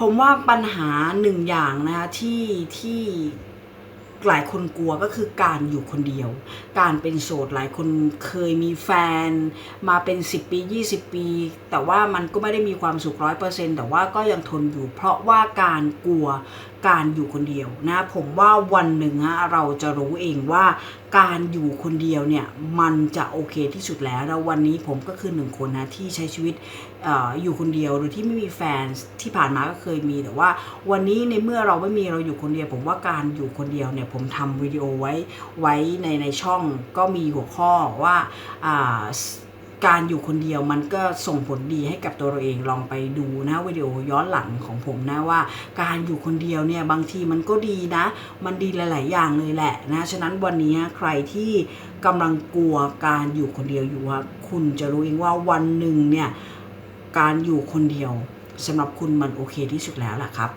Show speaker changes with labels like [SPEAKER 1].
[SPEAKER 1] ผมว่าปัญหาหนึ่งอย่างนะคะที่ที่หลายคนกลัวก็คือการอยู่คนเดียว การเป็นโสดหลายคนเคยมีแฟน มาเป็น 10 ปี 20 ปี แต่ว่ามันก็ไม่ได้มีความสุขร้อยเปอร์เซ็นต์แต่ว่าก็ยังทนอยู่ เพราะว่าการกลัวการอยู่คนเดียวนะผมว่าวันหนึ่งฮะเราจะรู้เองว่า การอยู่คนเดียวเนี่ยมันจะโอเคที่สุดแล้วแล้ววันนี้ผมก็คือหนึ่งคนนะที่ใช้ชีวิตอออยู่คนเดียวโดยที่ไม่มีแฟนที่ผ่านมาก็เคยมีแต่ว่า วันนี้ในเมื่อเราไม่มีเราอยู่คนเดียว ผมว่าการอยู่คนเดียวเนี่ยผมทำวิดีโอไว้ไว้ในในช่องก็มีหัวข้อว่า การอยู่คนเดียวมันก็ส่งผลดีให้กับตัวเราเองลองไปดูนะวิดีโอย้อนหลังของผมนะว่า การอยู่คนเดียวเนี่ยบางทีมันก็ดีนะ มันดีหลาย ๆ อย่างเลยแหละนะฉะนั้นวันนี้ใครที่กำลังกลัวการอยู่คนเดียวอยู่ว่าคุณจะรู้เองว่าวันหนึ่งเนี่ยการอยู่คนเดียวสำหรับคุณมันโอเคที่สุดแล้วล่ะครับ